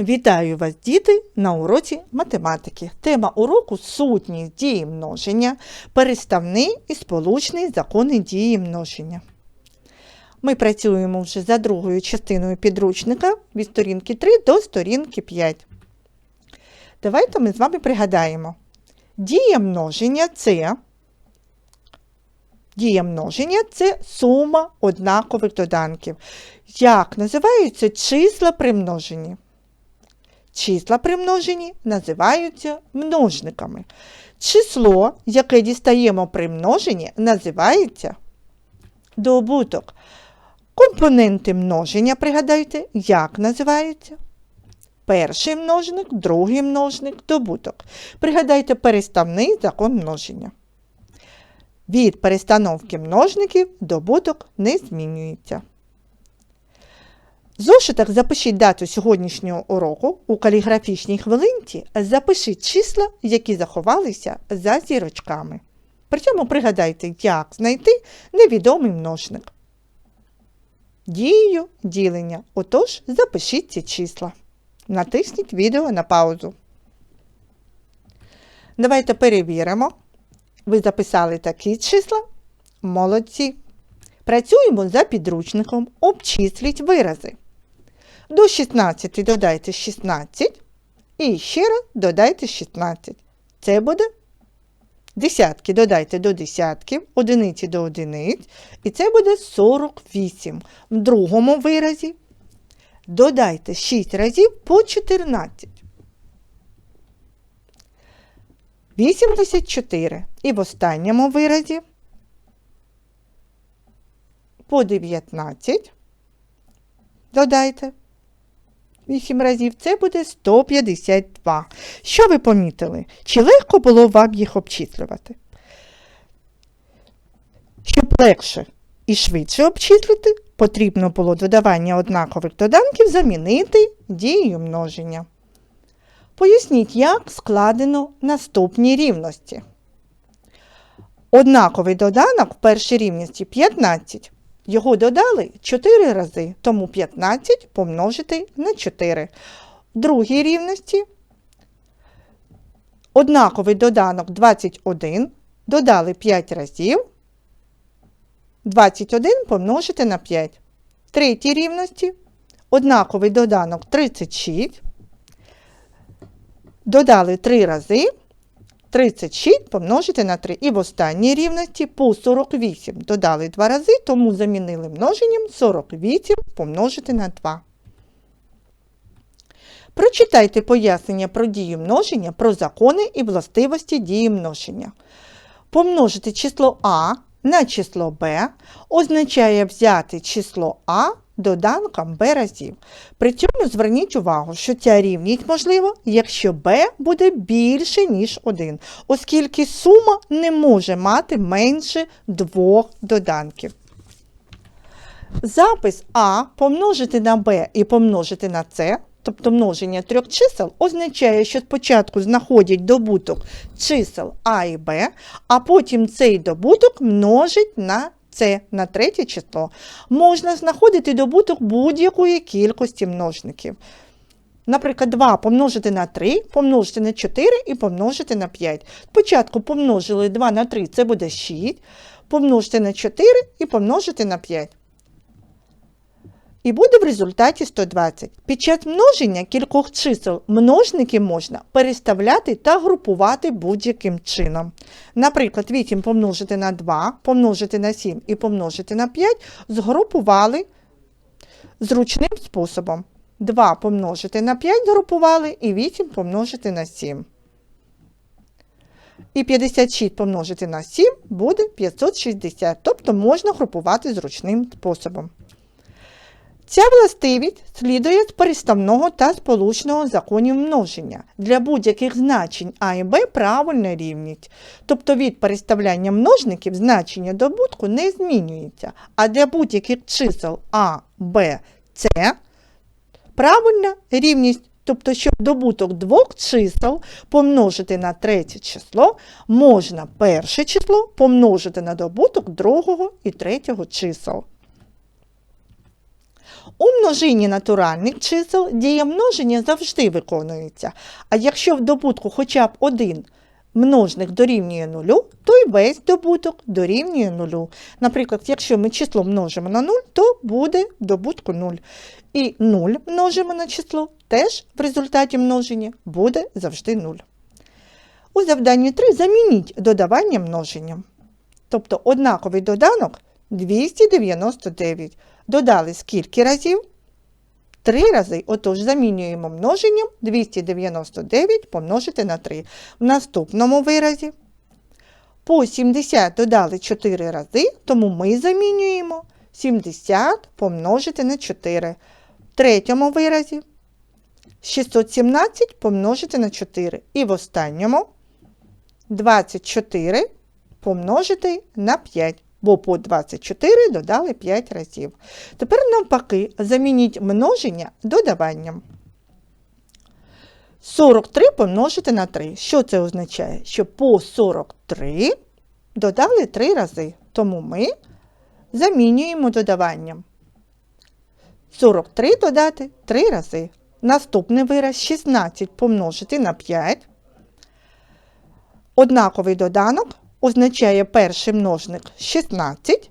Вітаю вас, діти, на уроці математики. Тема уроку сутність дії множення, переставний і сполучний закони дії множення. Ми працюємо вже за другою частиною підручника від сторінки 3 до сторінки 5. Давайте ми з вами пригадаємо. Дія множення це Дія множення це сума однакових доданків. Як називаються числа при множенні? Числа при множенні називаються множниками. Число, яке дістаємо при множенні, називається добуток. Компоненти множення, пригадайте, як називаються? Перший множник, другий множник, добуток. Пригадайте переставний закон множення. Від перестановки множників добуток не змінюється. В зошитах запишіть дату сьогоднішнього уроку у каліграфічній хвилинці запишіть числа, які заховалися за зірочками. При цьому пригадайте, як знайти невідомий множник. Дією ділення. Отож, запишіть ці числа. Натисніть відео на паузу. Давайте перевіримо. Ви записали такі числа? Молодці. Працюємо за підручником. Обчисліть вирази. До 16 додайте 16. І ще раз додайте 16. Це буде десятки додайте до десятків, одиниці до одиниць. І це буде 48. В другому виразі додайте 6 разів по 14. 84. І в останньому виразі по 19. Додайте 8 разів. Це буде 152. Що ви помітили? Чи легко було вам їх обчислювати? Щоб легше і швидше обчислити, потрібно було додавання однакових доданків замінити дією множення. Поясніть, як складено наступні рівності. Однаковий доданок в першій рівності 15. Його додали 4 рази, тому 15 помножити на 4. В другій рівності однаковий доданок 21 додали 5 разів. 21 помножити на 5. В третій рівності однаковий доданок 36 додали 3 рази, 36 помножити на 3. І в останній рівності по 48 додали 2 рази, тому замінили множенням 48 помножити на 2. Прочитайте пояснення про дію множення, про закони і властивості дії множення. Помножити число А на число Б означає взяти число А доданком b разів. При цьому зверніть увагу, що ця рівність можлива, якщо b буде більше, ніж 1, оскільки сума не може мати менше двох доданків. Запис А помножити на b і помножити на c, тобто множення трьох чисел, означає, що спочатку знаходять добуток чисел А і Б, а потім цей добуток множить на це на третє число, можна знаходити добуток будь-якої кількості множників. Наприклад, 2 помножити на 3, помножити на 4 і помножити на 5. Спочатку помножили 2 на 3, це буде 6, помножити на 4 і помножити на 5. І буде в результаті 120. Під час множення кількох чисел множники можна переставляти та групувати будь-яким чином. Наприклад, 8 помножити на 2, помножити на 7 і помножити на 5 згрупували зручним способом. 2 помножити на 5 згрупували і 8 помножити на 7. І 56 помножити на 7 буде 560, тобто можна групувати зручним способом. Ця властивість слідує з переставного та сполучного законів множення. Для будь-яких значень А і Б правильна рівність. Тобто від переставляння множників значення добутку не змінюється. А для будь-яких чисел А, Б, С правильна рівність. Тобто, щоб добуток двох чисел помножити на третє число, можна перше число помножити на добуток другого і третього чисел. У множині натуральних чисел дія множення завжди виконується. А якщо в добутку хоча б один множник дорівнює нулю, то й весь добуток дорівнює нулю. Наприклад, якщо ми число множимо на 0, то буде в добутку 0. І 0 множимо на число, теж в результаті множення буде завжди 0. У завданні 3 замініть додавання множенням. Тобто однаковий доданок 299. Додали скільки разів? 3 рази. Отож, замінюємо множенням 299 помножити на 3. В наступному виразі по 70 додали 4 рази, тому ми замінюємо 70 помножити на 4. В третьому виразі 617 помножити на 4. І в останньому 24 помножити на 5, бо по 24 додали 5 разів. Тепер навпаки, замініть множення додаванням. 43 помножити на 3. Що це означає? Що по 43 додали 3 рази. Тому ми замінюємо додаванням. 43 додати 3 рази. Наступний вираз 16 помножити на 5. Однаковий доданок означає перший множник 16,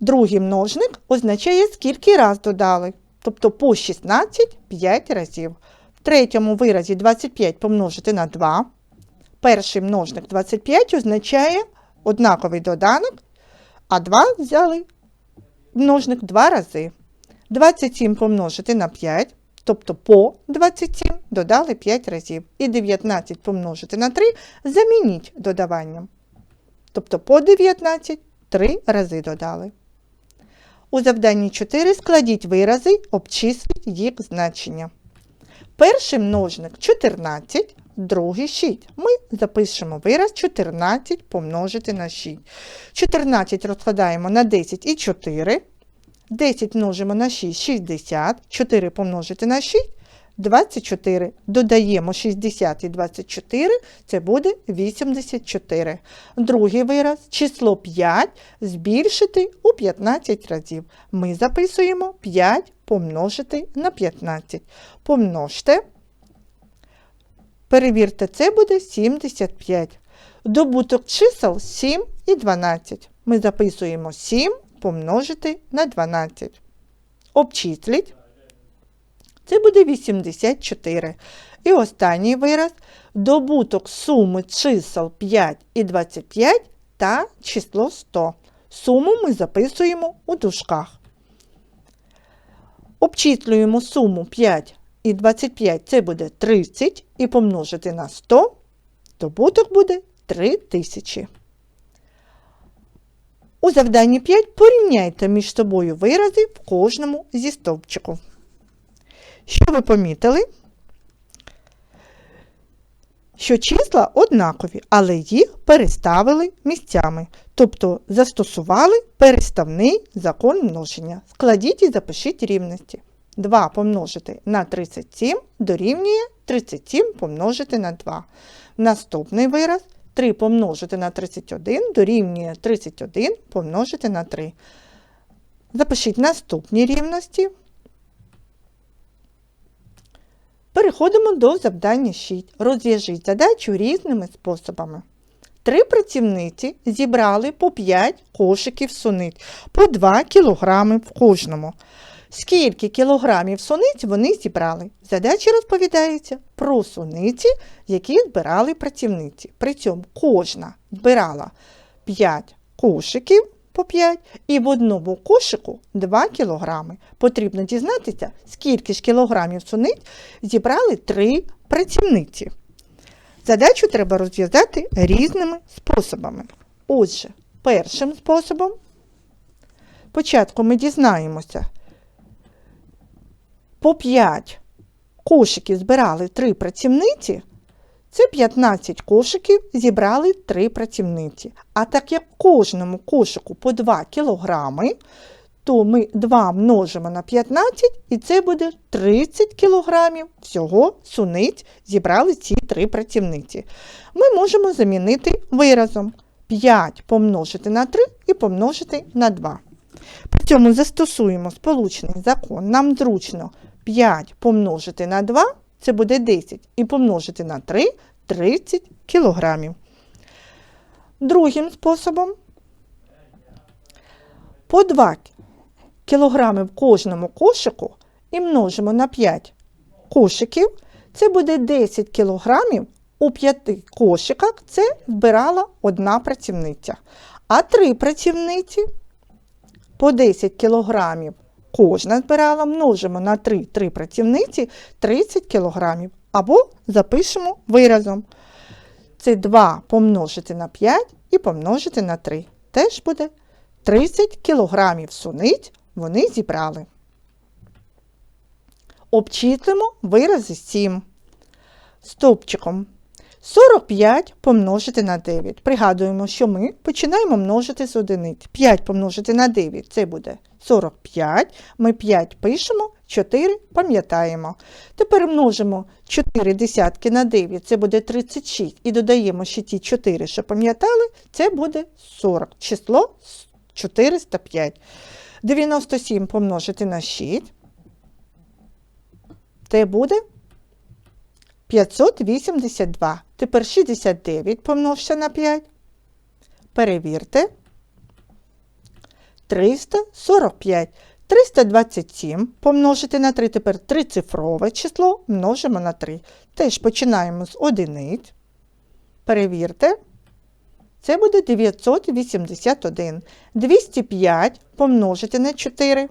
другий множник означає скільки раз додали. Тобто по 16 5 разів. В третьому виразі 25 помножити на 2. Перший множник 25 означає однаковий доданок, а 2 взяли множник 2 рази. 27 помножити на 5. Тобто по 27 додали 5 разів. І 19 помножити на 3 замініть додаванням. Тобто по 19 3 рази додали. У завданні 4 складіть вирази, обчисліть їх значення. Перший множник 14, другий 6. Ми запишемо вираз 14 помножити на 6. 14 розкладаємо на 10 і 4. 10 множимо на 6 60, 4 помножити на 6 24. Додаємо 60 і 24, це буде 84. Другий вираз число 5 збільшити у 15 разів. Ми записуємо 5 помножити на 15. Помножте. Перевірте, це буде 75. Добуток чисел 7 і 12. Ми записуємо 7 помножити на 12. Обчисліть. Це буде 84. І останній вираз добуток суми чисел 5 і 25 та число 100. Суму ми записуємо у дужках. Обчислюємо суму 5 і 25, це буде 30, і помножити на 100, добуток буде 3000. У завданні 5 порівняйте між собою вирази в кожному зі стовпчику. Що ви помітили? Що числа однакові, але їх переставили місцями, тобто застосували переставний закон множення. Складіть і запишіть рівності. 2 помножити на 37 дорівнює 37 помножити на 2. Наступний вираз 3 помножити на 31 дорівнює 31 помножити на 3. Запишіть наступні рівності. Переходимо до завдання 6. Розв'яжіть задачу різними способами. Три працівниці зібрали по 5 кошиків суниць, по 2 кг в кожному. Скільки кілограмів суниць вони зібрали? Задача розповідається про суниці, які збирали працівниці. При цьому кожна збирала 5 кошиків по 5 і в одному кошику 2 кілограми. Потрібно дізнатися, скільки ж кілограмів суниць зібрали 3 працівниці. Задачу треба розв'язати різними способами. Отже, першим способом спочатку ми дізнаємося, по 5 кошиків збирали 3 працівниці, це 15 кошиків зібрали 3 працівниці. А так як кожному кошику по 2 кілограми, то ми 2 множимо на 15 і це буде 30 кілограмів всього суниць зібрали ці 3 працівниці. Ми можемо замінити виразом 5 помножити на 3 і помножити на 2. При цьому застосуємо сполучний закон. Нам зручно 5 помножити на 2 це буде 10, і помножити на 3 30 кілограмів. Другим способом по 2 кілограми в кожному кошику і множимо на 5 кошиків, це буде 10 кілограмів у 5 кошиках це збирала одна працівниця. А 3 працівниці по 10 кілограмів кожна збирала, множимо на 3 3 працівниці 30 кілограмів. Або запишемо виразом. Це 2 помножити на 5 і помножити на 3. Теж буде 30 кілограмів суниць вони зібрали. Обчислимо вирази 7. Стовпчиком 45 помножити на 9. Пригадуємо, що ми починаємо множити з одиниць. 5 помножити на 9 це буде 45. Ми 5 пишемо, 4 пам'ятаємо. Тепер множимо 4 десятки на 9, це буде 36. І додаємо ще ті 4, що пам'ятали, це буде 40. Число 405. 97 помножити на 6. Це буде 582. Тепер 69 помножте на 5. Перевірте. 345. 327 помножити на 3. Тепер трицифрове число множимо на 3. Теж починаємо з одиниць. Перевірте. Це буде 981. 205 помножити на 4.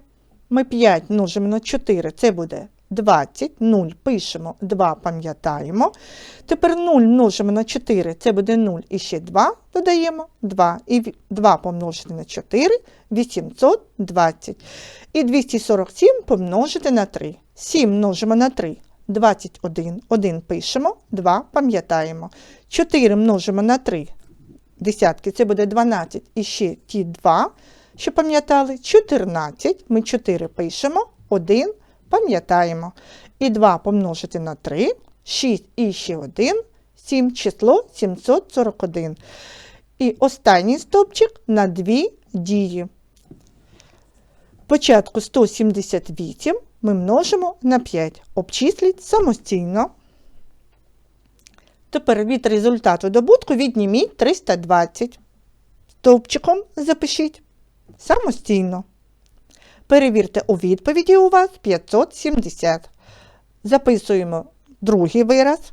Ми 5 множимо на 4. Це буде 20, 0 пишемо, 2 пам'ятаємо. Тепер 0 множимо на 4, це буде 0 і ще 2 додаємо 2. І 2 помножити на 4 820. І 247 помножити на 3. 7 множимо на 3. 21, 1 пишемо, 2 пам'ятаємо. 4 множимо на 3. Десятки, це буде 12. І ще ті 2, що пам'ятали, 14. Ми 4 пишемо, 1 пам'ятаємо. І 2 помножити на 3, 6 і ще 1, 7 число 741. І останній стопчик на 2 дії. Початку 178 ми множимо на 5. Обчисліть самостійно. Тепер від результату добутку відніміть 320. Стовпчиком запишіть самостійно. Перевірте у відповіді у вас 570. Записуємо другий вираз.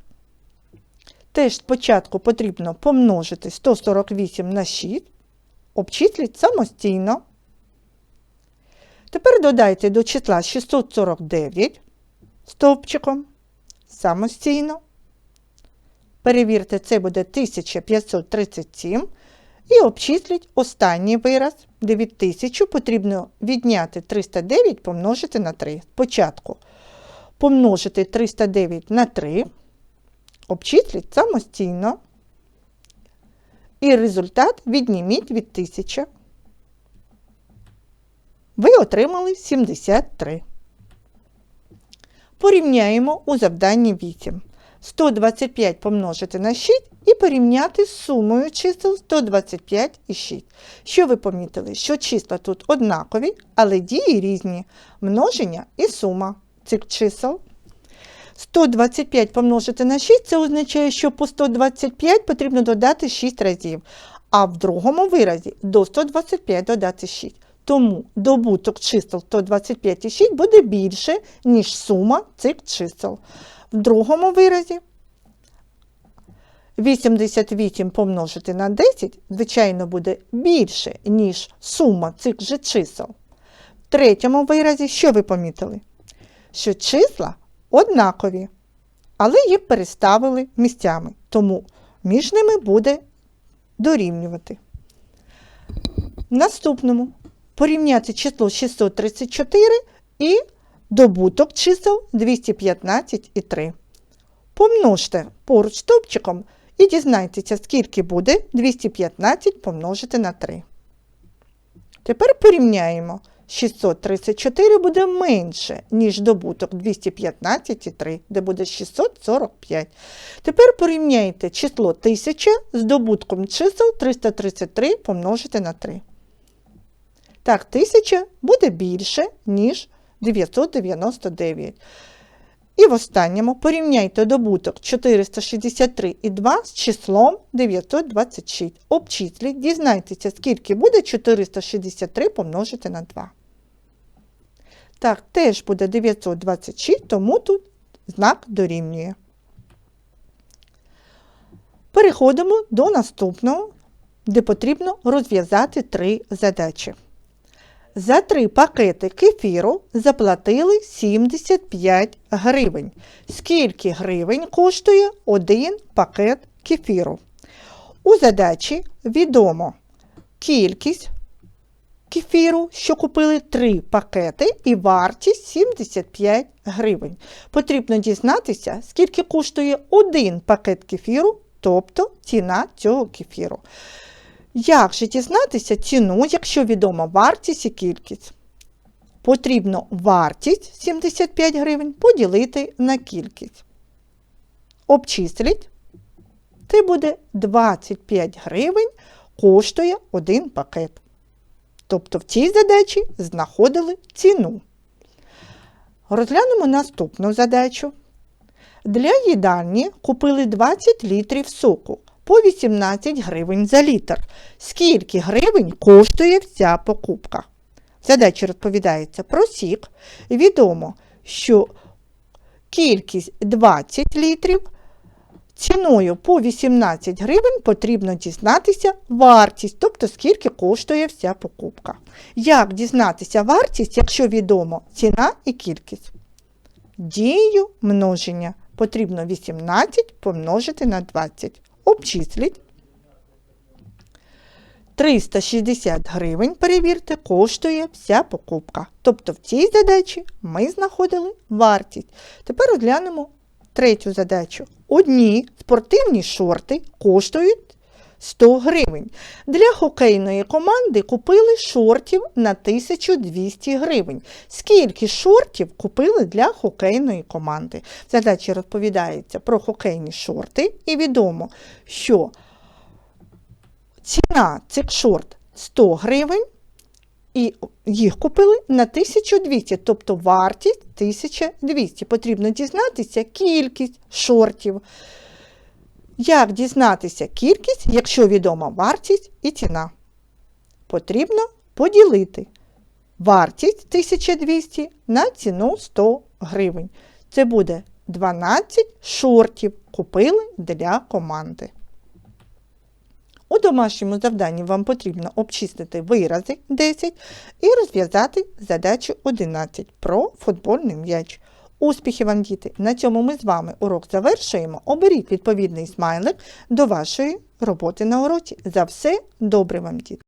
Теж спочатку потрібно помножити 148 на 6. Обчисліть самостійно. Тепер додайте до числа 649 стовпчиком самостійно. Перевірте, це буде 1537. І обчисліть останній вираз 9000 потрібно відняти 309 помножити на 3. Спочатку помножити 309 на 3, обчисліть самостійно. І результат відніміть від 1000. Ви отримали 73. Порівняємо у завданні 8. 125 помножити на 6 і порівняти з сумою чисел 125 і 6. Що ви помітили? Що числа тут однакові, але дії різні. Множення і сума цих чисел. 125 помножити на 6 це означає, що по 125 потрібно додати 6 разів. А в другому виразі до 125 додати 6. Тому добуток чисел 125 і 6 буде більше, ніж сума цих чисел. В другому виразі 88 помножити на 10, звичайно, буде більше, ніж сума цих же чисел. В третьому виразі, що ви помітили? Що числа однакові, але їх переставили місцями, тому між ними буде дорівнювати. Наступному порівняти число 634 і добуток чисел 215 і 3. Помножте поруч стовпчиком і дізнайтеся, скільки буде 215 помножити на 3. Тепер порівняємо. 634 буде менше, ніж добуток 215 і 3, де буде 645. Тепер порівняйте число 1000 з добутком чисел 333 помножити на 3. Так, 1000 буде більше, ніж 999. І в останньому порівняйте добуток 463,2 з числом 926. Обчисліть, дізнайтеся, скільки буде 463 помножити на 2. Так, теж буде 926, тому тут знак дорівнює. Переходимо до наступного, де потрібно розв'язати три задачі. За три пакети кефіру заплатили 75 гривень. Скільки гривень коштує один пакет кефіру? У задачі відомо кількість кефіру, що купили 3 пакети, і вартість 75 гривень. Потрібно дізнатися, скільки коштує один пакет кефіру, тобто ціна цього кефіру. Як же дізнатися ціну, якщо відома вартість і кількість? Потрібно вартість 75 гривень поділити на кількість. Обчисліть. Це буде 25 гривень коштує один пакет. Тобто в цій задачі знаходили ціну. Розглянемо наступну задачу. Для їдальні купили 20 літрів соку по 18 гривень за літр. Скільки гривень коштує вся покупка? В задачі розповідається про сік. Відомо, що кількість 20 літрів ціною по 18 гривень потрібно дізнатися вартість, тобто скільки коштує вся покупка. Як дізнатися вартість, якщо відомо ціна і кількість? Дією множення потрібно 18 помножити на 20. Обчисліть. 360 гривень, перевірте, коштує вся покупка. Тобто в цій задачі ми знаходили вартість. Тепер розглянемо третю задачу. Одні спортивні шорти коштують 100 гривень. Для хокейної команди купили шортів на 1200 гривень. Скільки шортів купили для хокейної команди? В задачі розповідається про хокейні шорти, і відомо, що ціна цих шорт 100 гривень, і їх купили на 1200, тобто вартість 1200. Потрібно дізнатися кількість шортів. Як дізнатися кількість, якщо відома вартість і ціна? Потрібно поділити вартість 1200 на ціну 100 гривень. Це буде 12 шортів купили для команди. У домашньому завданні вам потрібно обчислити вирази 10 і розв'язати задачу 11 про футбольний м'яч. Успіхів вам, діти! На цьому ми з вами урок завершуємо. Оберіть відповідний смайлик до вашої роботи на уроці. За все добре вам, діти!